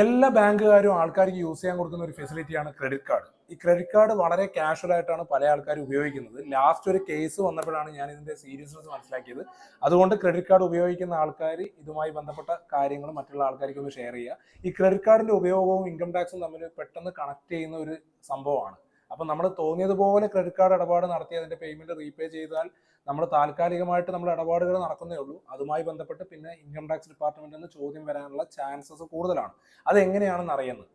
എല്ലാ ബാങ്കുകാരും ആൾക്കാർക്ക് യൂസ് ചെയ്യാൻ കൊടുക്കുന്ന ഒരു ഫെസിലിറ്റിയാണ് ക്രെഡിറ്റ് കാർഡ് ഈ ക്രെഡിറ്റ് കാർഡ് വളരെ കാഷ്വൽ ആയിട്ടാണ് പല ആൾക്കാരും ഉപയോഗിക്കുന്നത്. ലാസ്റ്റ് ഒരു കേസ് വന്നപ്പോഴാണ് ഞാൻ ഇതിന്റെ സീരിയസ്നെസ് മനസ്സിലാക്കിയത്. അതുകൊണ്ട് ക്രെഡിറ്റ് കാർഡ് ഉപയോഗിക്കുന്ന ആൾക്കാർ ഇതുമായി ബന്ധപ്പെട്ട കാര്യങ്ങൾ മറ്റുള്ള ആൾക്കാർക്ക് ഒന്ന് ഷെയർ ചെയ്യുക. ഈ ക്രെഡിറ്റ് കാർഡിന്റെ ഉപയോഗവും ഇൻകം ടാക്സും തമ്മിൽ പെട്ടെന്ന് കണക്ട് ചെയ്യുന്ന ഒരു സംഭവമാണ്. അപ്പം നമ്മൾ തോന്നിയതുപോലെ ക്രെഡിറ്റ് കാർഡ് ഇടപാട് നടത്തി അതിന്റെ പേയ്മെന്റ് റീപേ ചെയ്താൽ നമ്മൾ താൽക്കാലികമായിട്ട് നമ്മൾ ഇടപാടുകൾ നടക്കുന്നേ ഉള്ളൂ. അതുമായി ബന്ധപ്പെട്ട് പിന്നെ ഇൻകം ടാക്സ് ഡിപ്പാർട്ട്മെന്റിൽ നിന്ന് ചോദ്യം വരാനുള്ള ചാൻസസ് കൂടുതലാണ്. അത് എങ്ങനെയാണെന്ന് അറിയുന്നത്?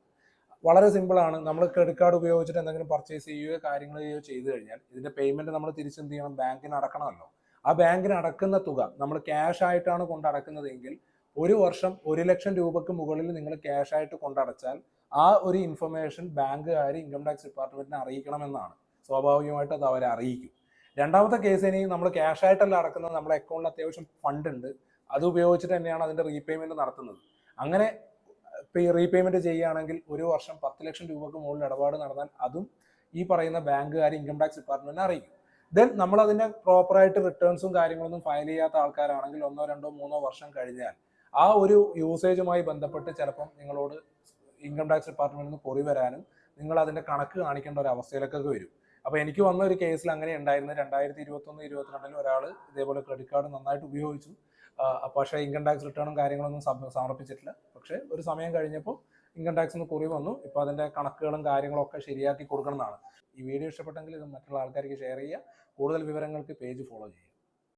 വളരെ സിമ്പിളാണ് നമ്മൾ ക്രെഡിറ്റ് കാർഡ് ഉപയോഗിച്ചിട്ട് എന്തെങ്കിലും പർച്ചേസ് ചെയ്യുകയോ കാര്യങ്ങൾ ചെയ്യുകയോ ചെയ്തു കഴിഞ്ഞാൽ ഇതിന്റെ പേയ്മെന്റ് നമ്മൾ തിരിച്ചെന്ത് ചെയ്യണം ബാങ്കിന് അടക്കണമല്ലോ. ആ ബാങ്കിന് അടക്കുന്ന തുക നമ്മൾ ക്യാഷ് ആയിട്ടാണ് കൊണ്ടടക്കുന്നതെങ്കിൽ ഒരു വർഷം ഒരു ലക്ഷം രൂപയ്ക്ക് മുകളിൽ നിങ്ങൾ ക്യാഷ് ആയിട്ട് കൊണ്ടടച്ചാൽ ആ ഒരു ഇൻഫർമേഷൻ ബാങ്കുകാർ ഇൻകം ടാക്സ് ഡിപ്പാർട്ട്മെന്റിനെ അറിയിക്കണമെന്നാണ്. സ്വാഭാവികമായിട്ട് അത് അവരെ അറിയിക്കും. രണ്ടാമത്തെ കേസ് ഇനി നമ്മൾ ക്യാഷ് ആയിട്ടല്ല അടക്കുന്നത്. നമ്മുടെ അക്കൗണ്ടിൽ അത്യാവശ്യം ഫണ്ട് ഉണ്ട്. അത് ഉപയോഗിച്ചിട്ട് തന്നെയാണ് അതിന്റെ റീപേയ്മെന്റ് നടത്തുന്നത്. അങ്ങനെ റീപേയ്മെന്റ് ചെയ്യുകയാണെങ്കിൽ ഒരു വർഷം പത്ത് ലക്ഷം രൂപക്ക് മുകളിൽ ഇടപാട് നടന്നാൽ അതും ഈ പറയുന്ന ബാങ്കുകാർ ഇൻകം ടാക്സ് ഡിപ്പാർട്ട്മെന്റിനെ അറിയിക്കും. ദെൻ നമ്മൾ അതിന്റെ പ്രോപ്പറായിട്ട് റിട്ടേൺസും കാര്യങ്ങളൊന്നും ഫയൽ ചെയ്യാത്ത ആൾക്കാരാണെങ്കിൽ ഒന്നോ രണ്ടോ മൂന്നോ വർഷം കഴിഞ്ഞാൽ ആ ഒരു യൂസേജുമായി ബന്ധപ്പെട്ട് ചിലപ്പം നിങ്ങളോട് ഇൻകം ടാക്സ് ഡിപ്പാർട്ട്മെന്റിൽ നിന്ന് പൊറി വരാനും നിങ്ങൾ അതിന്റെ കണക്ക് കാണിക്കേണ്ട ഒരു അവസ്ഥയിലേക്കൊക്കെ വരും. അപ്പൊ എനിക്ക് വന്ന ഒരു കേസിൽ അങ്ങനെ ഉണ്ടായിരുന്നു. രണ്ടായിരത്തി ഇരുപത്തൊന്ന് ഇരുപത്തിരണ്ടിൽ ഒരാൾ ഇതേപോലെ ക്രെഡിറ്റ് കാർഡ് നന്നായിട്ട് ഉപയോഗിച്ചു. പക്ഷേ ഇൻകം ടാക്സ് റിട്ടേണും കാര്യങ്ങളൊന്നും സമർപ്പിച്ചിട്ടില്ല. പക്ഷേ ഒരു സമയം കഴിഞ്ഞപ്പോൾ ഇൻകം ടാക്സ് നിന്ന് കുറി വന്നു. ഇപ്പോൾ അതിന്റെ കണക്കുകളും കാര്യങ്ങളും ഒക്കെ ശരിയാക്കി കൊടുക്കണം എന്നാണ്. ഈ വീഡിയോ ഇഷ്ടപ്പെട്ടെങ്കിൽ ഇത് മറ്റുള്ള ആൾക്കാർക്ക് ഷെയർ ചെയ്യുക. കൂടുതൽ വിവരങ്ങൾക്ക് പേജ് ഫോളോ ചെയ്യുക.